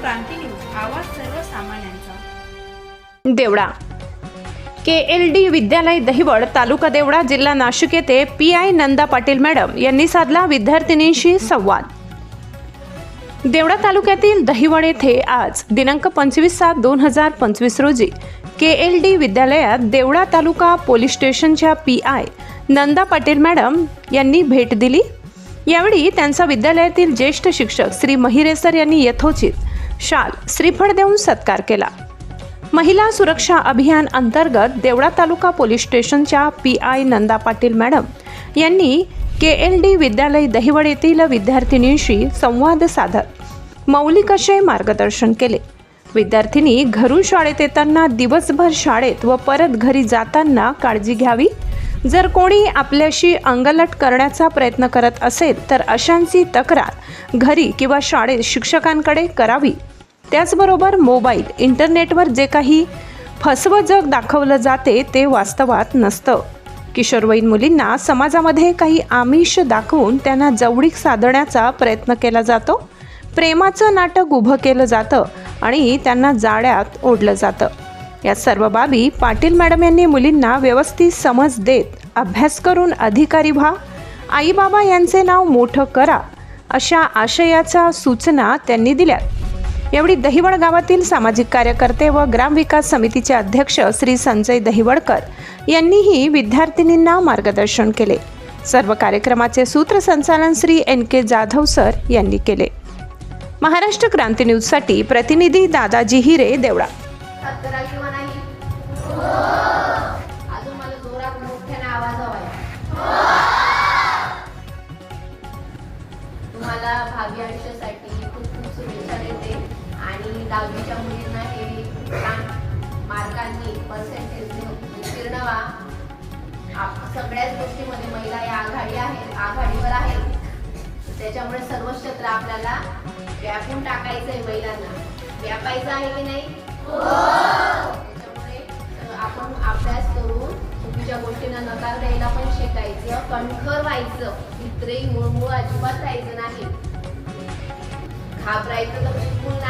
क्रांती news आवाज सर्वसामान्यांचा. देवडा. के L D विद्यालय दहिवड तालुका देवडा जिल्हा नाशिक येथे P I Nanda Patil madam यांनी साधला विद्यार्थिनींशी संवाद. देवडा तालुक्यातील दहिवड येथे आज दिनांक पंचवीस सात दोन हजार पंचवीस रोजी के एल डी विद्यालयात देवडा तालुका पोलीस स्टेशनच्या P I Nanda Patil madam यांनी भेट दिली. यावेळी त्यांचा विद्यालयातील ज्येष्ठ शिक्षक श्री महिरेसर यांनी यथोचित शाल श्रीफळ देऊन सत्कार केला. महिला सुरक्षा अभियान अंतर्गत देवळा तालुका पोलीस स्टेशनच्या P I Nanda Patil madam यांनी के एल डी विद्यालय दहिवड येथील विद्यार्थिनींशी संवाद साधत मौलिक असे मार्गदर्शन केले. विद्यार्थिनी घरून शाळेत येताना दिवसभर शाळेत व परत घरी जाताना काळजी घ्यावी जर कोणी आपल्याशी अंगलट करण्याचा प्रयत्न करत असेल तर अशांची तक्रार घरी किंवा शाळेत शिक्षकांकडे करावी. त्याचबरोबर मोबाईल इंटरनेटवर जे काही फसवं जग दाखवलं जाते ते वास्तवात नसतं. किशोरवयीन मुलींना समाजामध्ये काही आमिष दाखवून त्यांना जवळीक साधण्याचा प्रयत्न केला जातो. प्रेमाचं नाटक उभं केलं जातं आणि त्यांना जाळ्यात ओढलं जातं. या सर्व बाबी पाटील मॅडम यांनी मुलींना व्यवस्थित समज देत अभ्यास करून अधिकारी व्हा. आईबाबा यांचे नाव मोठं करा अशा आशयाच्या सूचना त्यांनी दिल्यात. यावेळी दहिवड गावातील सामाजिक कार्यकर्ते व ग्रामविकास समितीचे अध्यक्ष श्री संजय दहिवडकर यांनीही विद्यार्थिनींना मार्गदर्शन केले. सर्व कार्यक्रमाचे सूत्रसंचालन Shri N K Jadhav sir यांनी केले. महाराष्ट्र क्रांती न्यूजसाठी प्रतिनिधी दादाजी हिरे देवळा. दहावीच्या मुलींना हे मार्कांनी पर्सेंटेज उत्तीर्ण व्हा सगळ्याच गोष्टीमध्ये महिला या आघाडी आहेत आघाडीवर आहेत. त्याच्यामुळे सर्व क्षेत्र आपल्याला व्यापून टाकायचं आहे महिलांना व्यापायचं आहे की नाही? हो! त्याच्यामुळे आपण अभ्यास करून चुकीच्या गोष्टींना नकार द्यायला पण शिकायचं कणखर व्हायचं. इतरही मुळमुळ अजिबात राहायचं नाही. घाबरायचं तर